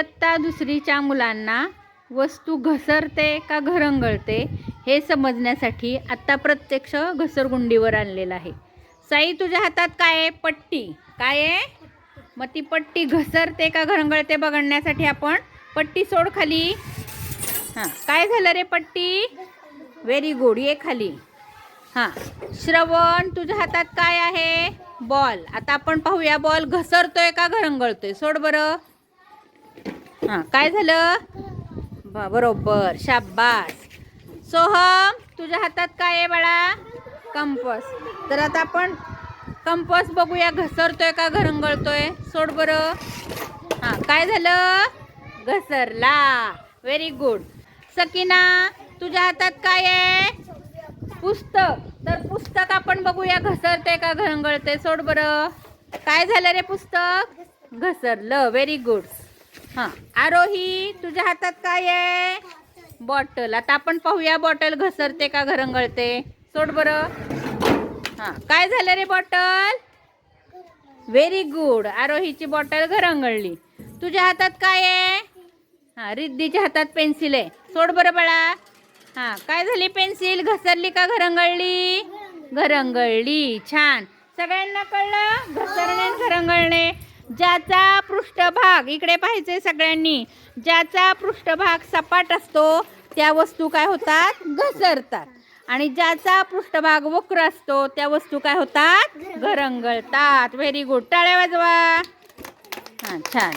इयत्ता दुसरीच्या मुलांना वस्तू घसरते का घरंगळते हे समजण्यासाठी आत्ता प्रत्यक्ष घसरगुंडीवर आणलेलं आहे. साई तुझ्या हातात काय आहे? पट्टी. काय आहे? मग ती पट्टी घसरते का घरंगळते बघण्यासाठी आपण पट्टी सोड खाली. हां काय झालं रे पट्टी? व्हेरी गुड ये खाली. हां श्रवण तुझ्या हातात काय आहे? बॉल आता आपण पाहूया बॉल घसरतोय का घरंगळतोय? सोड बरं. हां काय झालं? बरोबर शाबास. सोहम तुझ्या हातात काय आहे बाळा? कंपस. तर आता आपण कंपस बघूया. घसरतोय का घरंगळतोय? सोड बरं. हां काय झालं? घसरला. व्हेरी गुड सकीना तुझ्या हातात काय आहे? पुस्तक. तर पुस्तक आपण बघूया. घसरते का घरंगळते सोड बरं. काय झालं रे पुस्तक? घसरलं. व्हेरी गुड हां. आरोही तुझ्या हातात काय आहे? बॉटल. आता आपण पाहूया बॉटल घसरते का घरंगळते. सोड बरं. हां. काय झालं रे बॉटल? व्हेरी गुड आरोहीची बॉटल घरंगळली. तुझ्या हातात काय आहे? हां रिद्धीच्या हातात पेन्सिल आहे. सोड बरं बाळा. हां काय झाली पेन्सिल? घसरली का घरंगळली? घरंगळली. छान. सगळ्यांना कळलं? घसरणे घरंगळणे. ज्याचा पृष्ठभाग इकडे पाहिजे सगळ्यांनी ज्याचा पृष्ठभाग सपाट असतो त्या वस्तू काय होतात? घसरतात. आणि ज्याचा पृष्ठभाग वक्र असतो त्या वस्तू काय होतात? घरंगळतात. व्हेरी गुड टाळ्या वाजवा. हां छान.